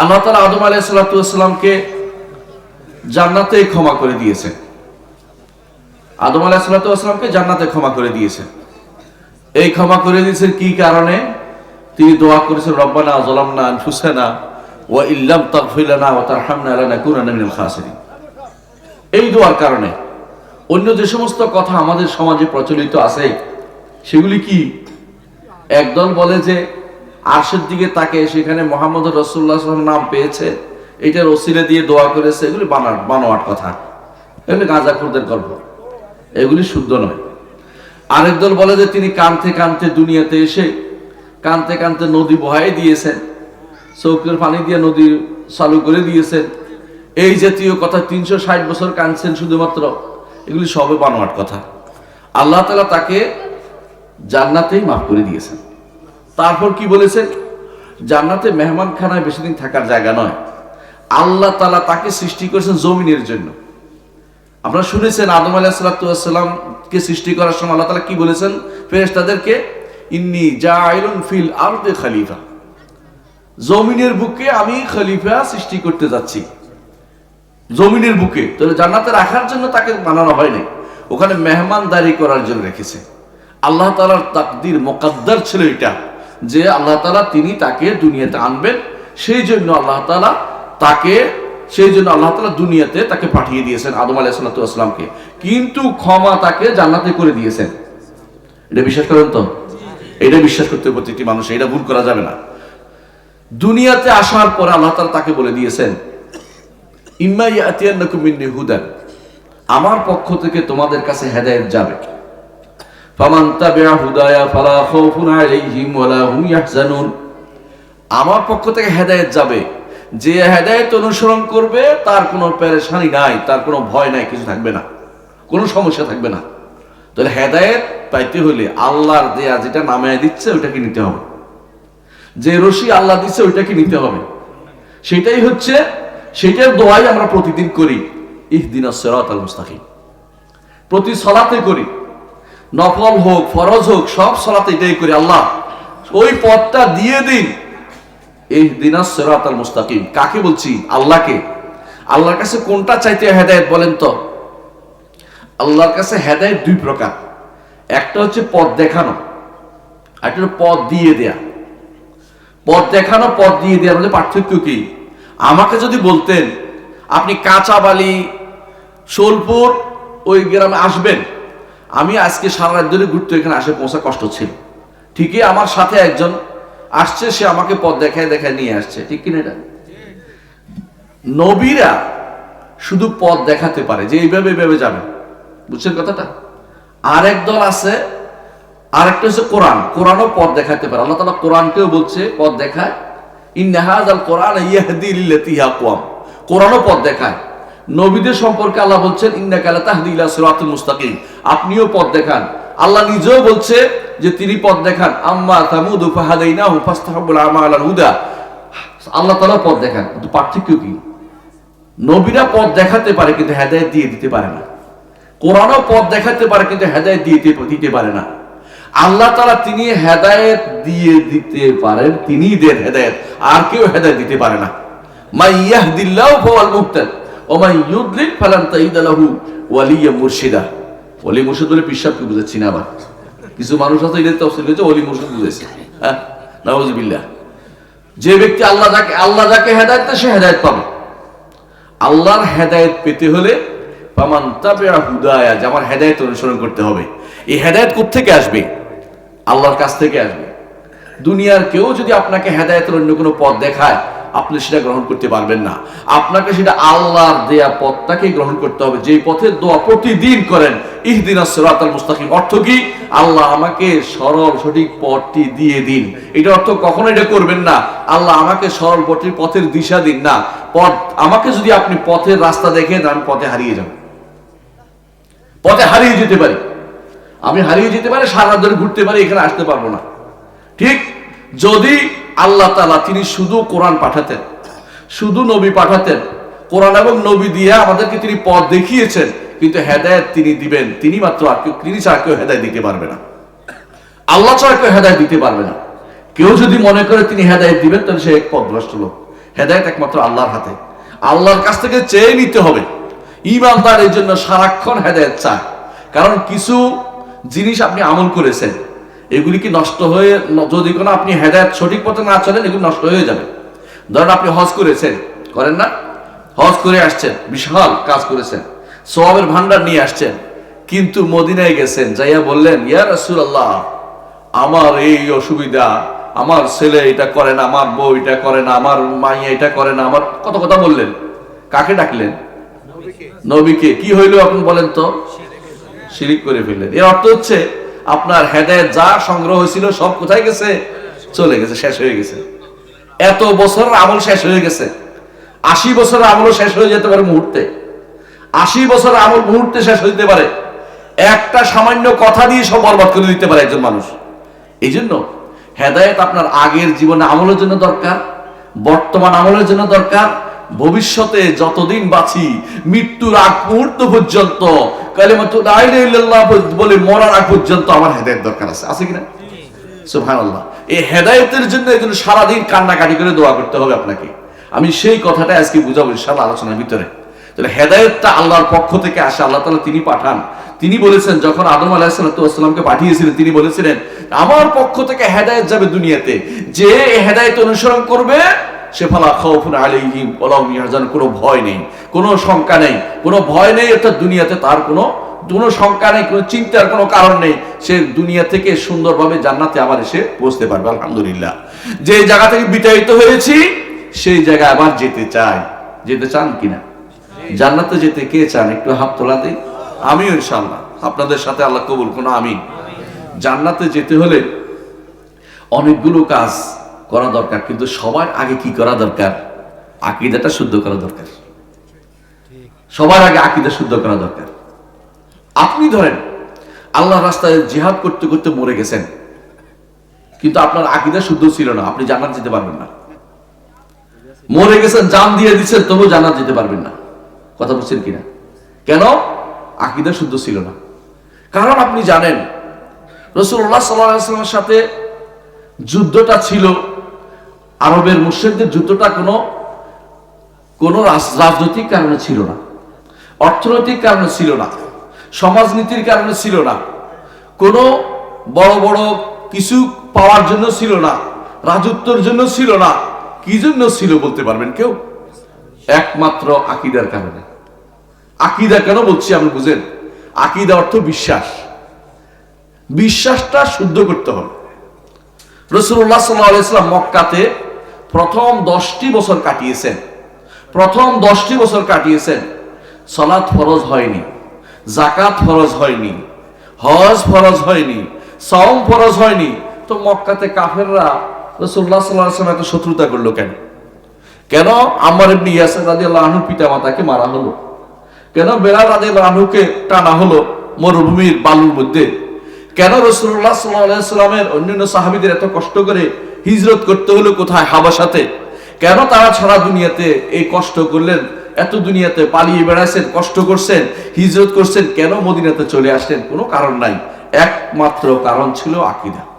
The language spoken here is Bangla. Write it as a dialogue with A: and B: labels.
A: আল্লাহ তালা আদম আলাহ সাল্লাতামকে জান্নাতে ক্ষমা করে দিয়েছেন। আদম আলাহ সাল্লাতামকে জান্নাতে ক্ষমা করে দিয়েছেন। এই ক্ষমা করে দিয়েছেন কি কারণে? তিনি দোয়া করেছেন, রব্বানা জলামনা আনফুসানা ও ইল্লাম তাগফিলানা ওয়া তারহামনা লানাকুনান্না মিনাল খাসিরিন। এই দোয়ার কারণে অন্য যে সমস্ত কথা আমাদের সমাজে প্রচলিত আছে, সেগুলি কি? একদল বলে যে আরশের দিকে তাকে সেখানে মোহাম্মদ রসুল্লাহ নাম পেয়েছে। এটার ওসিলে দিয়ে দোয়া করেছে, এগুলি বানার বানোয়াট কথা। এগুলি গাঁজাখুরদের গল্প। এগুলি শুদ্ধ নয়। আরেক দল বলে যে তিনি কানতে কানতে দুনিয়াতে এসে কানতে কানতে নদী বহাই দিয়েছেন, চৌকের পানি দিয়ে নদী চালু করে দিয়েছেন। এই জাতীয় কথা তিনশো ষাট বছর কানছেন শুধুমাত্র। এগুলি সবে বানোয়াট কথা। আল্লাহ তালা তাকে জান্নাতেই মাফ করে দিয়েছেন। তারপর কি বলেছেন জান্নাতে মেহমানখানায় বেশি দিন থাকার জায়গা নয়। আল্লাহ তালা তাকে সৃষ্টি করেছেন জমিনের জন্য। আপনারা শুনেছেন আদম আলাহ সাল্লাতামকে সৃষ্টি করার সময় আল্লাহ তালা কি বলেছেন? ফেরেশ তাদেরকে ইন্নি জাইলুন ফিল আরদে খালিফা। জমিনের বুকে আমি খলিফা সৃষ্টি করতে যাচ্ছি। জমিনের বুকে। তাহলে জান্নাতে রাখার জন্য তাকে বানানো হয়নি ওখানে মেহমানদারি করার জন্য রেখেছে। আল্লাহ তালার তাকদির মোকাদ্দার ছিল এটা। যে আল্লাহ তালা তিনি তাকে দুনিয়াতে আনবেন, সেই জন্য আল্লাহ তালা তাকে, সেই জন্য আল্লাহ তালা দুনিয়াতে তাকে পাঠিয়ে দিয়েছেন আদম আলাহ সাল্লাতামকে কিন্তু ক্ষমা তাকে জান্নাতে করে দিয়েছেন। এটা বিশ্বাস করেন তো? এটা বিশ্বাস করতে প্রতিটি মানুষ, এটা ভুল করা যাবে না। দুনিয়াতে আসার পরে আল্লাহ তালা তাকে বলে দিয়েছেন, ইম্মা ইয়াতিয়ান্নাকুম মিন্নি হুদান। আমার পক্ষ থেকে তোমাদের কাছে হেদায়েত যাবে। আমার পক্ষ থেকে হেদায়েত যাবে। যে হেদায়েত অনুসরণ করবে, তার কোনো পেরেশানি নাই, তার কোনো ভয় নাই, কিছু থাকবে না। কোনো সমস্যা থাকবে না। তাহলে হেদায়েত পাইতে হলে আল্লাহর দেয়া যেটা নামায় দিচ্ছে, ওইটাকে নিতে হবে। যে রশি আল্লাহ দিচ্ছে, ওইটাকে নিতে হবে। সেটাই হচ্ছে, সেটার দোয়াই আমরা প্রতিদিন করি। ইহদিন সেরাত আল মুস্তাকিম। প্রতি সলাতে করি। নফল হোক, ফরজ হোক, সব সলাতে এটাই করি আল্লাহ। ওই পথটা দিয়ে দিন। ইহদিন সেরাত আল মুস্তাকিম। কাকে বলছি? আল্লাহকে। আল্লাহর কাছে কোনটা চাইতে হেদায়েত বলেন তো? আল্লাহর কাছে হেদায়েত দুই প্রকার। একটা হচ্ছে পথ দেখানো। আর হলো পথ দিয়ে দেয়া। পথ দেখানো, পথ দিয়ে দেওয়ার মধ্যে পার্থক্য কি? আমাকে যদি বলতেন, আপনি কাঁচা বালি সোলপুর ওই গ্রামে আসবেন আমি আজকে সারা রাত ধরে ঘুরতে এখানে আসে পৌঁছা কষ্ট ছিল। ঠিকই আমার সাথে একজন আসছে, সে আমাকে পথ দেখায় দেখায় নিয়ে আসছে। ঠিক কিনা এটা? নবীরা শুধু পথ দেখাতে পারে, যে এইভাবে এইভাবে যাবে। বুঝছেন কথাটা? আরেক দল আছে, আরেকটা হচ্ছে কোরআন। কোরআনও পথ দেখাতে পারে। আল্লাহ তালা কোরআনকেও বলছে, পথ দেখায়। ইন্নাহাজ আল কোরআন ইয়াহদি লিল্লাতি ইয়াকওয়াম কোরআনও পথ দেখায়। নবীদের সম্পর্কে আল্লাহ বলছেন, ইন্নাকা লা তাহদি ইলা সিরাতুল মুস্তাকিম। আপনিও পথ দেখান। আল্লাহ নিজেও বলছে যে তিনি পথ দেখান। আম্মা তামুদু ফাহাদাইনাহু ফাস্তাহাবুল আমা হুদা। আল্লাহ তাআলা পথ দেখান, কিন্তু পার্থক্য কি? নবীরা পথ দেখাতে পারে, কিন্তু হেদায়েত দিয়ে দিতে পারে না। কোরআনও পথ দেখাতে পারে, কিন্তু হেদায়েত দিয়ে দিতে- পারে না। আল্লাহ তারা তিনি হেদায়েত দিয়ে দিতে পারেন, তিনিই দেন হেদায়েত। আর কেউ হেদায়েত দিতে পারে না। মাই ইয়াহদিল্লাহু ফাওয়াল মুহতাদ ওয়া মাই ইউদ্লিল ফালান তাইদ মুর্শিদা। কিছু হ্যাঁ সে পাবে। আল্লাহর হেদায়েত পেতে হলে হুদায়া আমার হেদায়েত অনুসরণ করতে হবে। এই হেদায়েত থেকে আসবে? আল্লাহর কাছ থেকে আসবে। দুনিয়ার কেউ যদি আপনাকে হেদায়েতের অন্য কোনো পথ দেখায় আপনি সেটা গ্রহণ করতে পারবেন না। আপনাকে সেটা আল্লাহর দেয়া পথটাকে গ্রহণ করতে হবে। যে পথের দোয়া প্রতিদিন করেন, ইহদিন সিরাতাল মুস্তাকিম। অর্থ কি? আল্লাহ আমাকে সরল সঠিক পথটি দিয়ে দিন। এটা অর্থ কখনো এটা করবেন না। আল্লাহ আমাকে সরল পথের পথের দিশা দিন না। পথ, আমাকে যদি আপনি পথের রাস্তা দেখে আমি পথে হারিয়ে যাব। পথে হারিয়ে যেতে পারি। আমি হারিয়ে যেতে পারি, সারা ধরে ঘুরতে পারি, এখানে আসতে পারব না। ঠিক যদি আল্লাহ তালা তিনি শুধু কোরআন পাঠাতেন, শুধু নবী পাঠাতেন। কোরআন এবং নবী দিয়ে আমাদেরকে তিনি পথ দেখিয়েছেন, কিন্তু হেদায়েত তিনি দিবেন। তিনি মাত্র আর কেউ তিনি ছাড়া কেউ হেদায় দিতে পারবে না। আল্লাহ ছাড়া কেউ হেদায়ত দিতে পারবে না। কেউ যদি মনে করে তিনি হেদায়ত দিবেন, তাহলে সে এক পথভ্রষ্ট লোক। হেদায়ত একমাত্র আল্লাহর হাতে। আল্লাহর কাছ থেকে চেয়ে নিতে হবে। ইমানদার এই জন্য সারাক্ষণ হেদায়ত চায়। কারণ কিছু জিনিস আপনি আমল করেছেন এগুলি কি নষ্ট হয়ে যদি কোনো আপনি হেদায়ত সঠিক পথে না চলেন এগুলি নষ্ট হয়ে যাবে। ধরেন আপনি হজ করেছেন করেন না? হজ করে আসছেন বিশাল কাজ করেছেন সোয়াবের ভান্ডার নিয়ে আসছেন কিন্তু মদিনায় গেছেন যাইয়া বললেন ইয়া রাসূলুল্লাহ আমার এই অসুবিধা আমার ছেলে এটা করে না আমার বউ এটা করে না আমার মাইয়া এটা করে না আমার কত কথা বললেন। কাকে ডাকলেন? নবীকে। কি হইল আপনি বলেন তো? শিরিক করে ফেললেন। এর অর্থ হচ্ছে আপনার হেদায়ত যা সংগ্রহ হয়েছিল সব কোথায় গেছে? চলে গেছে, শেষ হয়ে গেছে। এত বছর আমল শেষ হয়ে গেছে। আশি বছর আমলও শেষ হয়ে যেতে পারে মুহূর্তে। আশি বছর আমল মুহূর্তে শেষ হইতে পারে। একটা সামান্য কথা দিয়ে সব বরবাদ করে দিতে পারে একজন মানুষ। এই জন্য হেদায়ত আপনার আগের জীবনে আমলের জন্য দরকার, বর্তমান আমলের জন্য দরকার ভবিষ্যতে যতদিন বাঁচি, মৃত্যুর আগ মুহূর্ত পর্যন্ত বলে মরার আগ পর্যন্ত আমার হেদায়ত দরকার আছে। আছে কিনা? সুবহানাল্লাহ। এই হেদায়েতের জন্য এই জন্য সারাদিন কান্নাকাটি করে দোয়া করতে হবে আপনাকে। আমি সেই কথাটা আজকে বুঝাবো ইনশাআল্লাহ আলোচনার ভিতরে। তাহলে হেদায়েতটা আল্লাহর পক্ষ থেকে আসে, আল্লাহ তাআলা তিনি পাঠান। তিনি বলেছেন, যখন আদম আলাইহিসসালামকে পাঠিয়েছিলেন, তিনি বলেছিলেন, আমার পক্ষ থেকে হেদায়ত যাবে দুনিয়াতে। যে হেদায়েত অনুসরণ করবে সে ফালা খাউফুন কোনো ভয় নেই, কোনো শঙ্কা নেই, কোনো ভয় নেই অর্থাৎ দুনিয়াতে তার কোনো কোনো শঙ্কা নেই, কোনো চিন্তার কোনো কারণ নেই, সে দুনিয়া থেকে সুন্দরভাবে জান্নাতে আবার এসে পারবে, আলহামদুলিল্লাহ। যে জায়গা থেকে বিতাড়িত হয়েছি, সেই জায়গায় আবার যেতে চাই। যেতে চান কিনা? জান্নাতে যেতে কে চান? একটু হাত তোলা দিই? আমিও ইনশাআল্লাহ। আপনাদের সাথে আল্লাহ কবুল কোনো আমি জান্নাতে যেতে হলে অনেকগুলো কাজ করা দরকার, কিন্তু সবার আগে কি করা দরকার? আকিদাটা শুদ্ধ করা দরকার। সবার আগে আকিদা শুদ্ধ করা দরকার। আপনি ধরেন, আল্লাহ রাস্তায় জিহাদ করতে করতে মরে গেছেন, কিন্তু আপনার আকিদা শুদ্ধ ছিল না, আপনি জান্নাত যেতে পারবেন না। মরে গেছেন, জান দিয়ে দিচ্ছেন তবু জান্নাত যেতে পারবেন না। কথা বলছেন কিনা? কেন? আকিদা শুদ্ধ ছিল না। কারণ আপনি জানেন রসুল্লাহ সাল্লামের সাথে যুদ্ধটা ছিল আরবের মুর্শিদদের যুদ্ধটা কোনো কোনো রাজ- রাজনৈতিক কারণে ছিল না। অর্থনৈতিক কারণে ছিল না। সমাজনীতির কারণে ছিল না। কোনো বড় বড় কিছু পাওয়ার জন্য ছিল না। রাজত্বর জন্য ছিল না। কি জন্য ছিল বলতে পারবেন কেউ? একমাত্র আকিদার কারণে। আকিদা কেন বলছি আপনি বুঝেন? আকিদা অর্থ বিশ্বাস। বিশ্বাসটা শুদ্ধ করতে হবে। রসুল্লাহ সাল্লাম মক্কাতে প্রথম দশটি বছর কাটিয়েছেন। প্রথম দশটি বছর কাটিয়েছেন। সলাৎ ফরজ হয়নি জাকাত ফরজ হয়নি, হজ ফরজ হয়নি, সওম ফরজ হয়নি। তো মক্কাতে কাফেররা রসুল্লাহ সাল্লাহ এত শত্রুতা করল কেন? কেন আমার ইয়াসের রাজি আহুর পিতা মাতাকে মারা হলো? কেন বেলাল রাজি আল্লাহ আহুকে টানা হলো মরুভূমির বালুর মধ্যে? কেন রসুল্লাহ সাল্লাহ সাল্লামের অন্যান্য সাহাবিদের এত কষ্ট করে হিজরত করতে হলো কোথায় হাবাসাতে? কেন তারা ছাড়া দুনিয়াতে এই কষ্ট করলেন? এত দুনিয়াতে পালিয়ে বেড়াইছেন, কষ্ট করছেন, হিজরত করছেন, কেন মদিনাতে চলে আসলেন? কোনো কারণ নাই। একমাত্র কারণ ছিল আকিদা।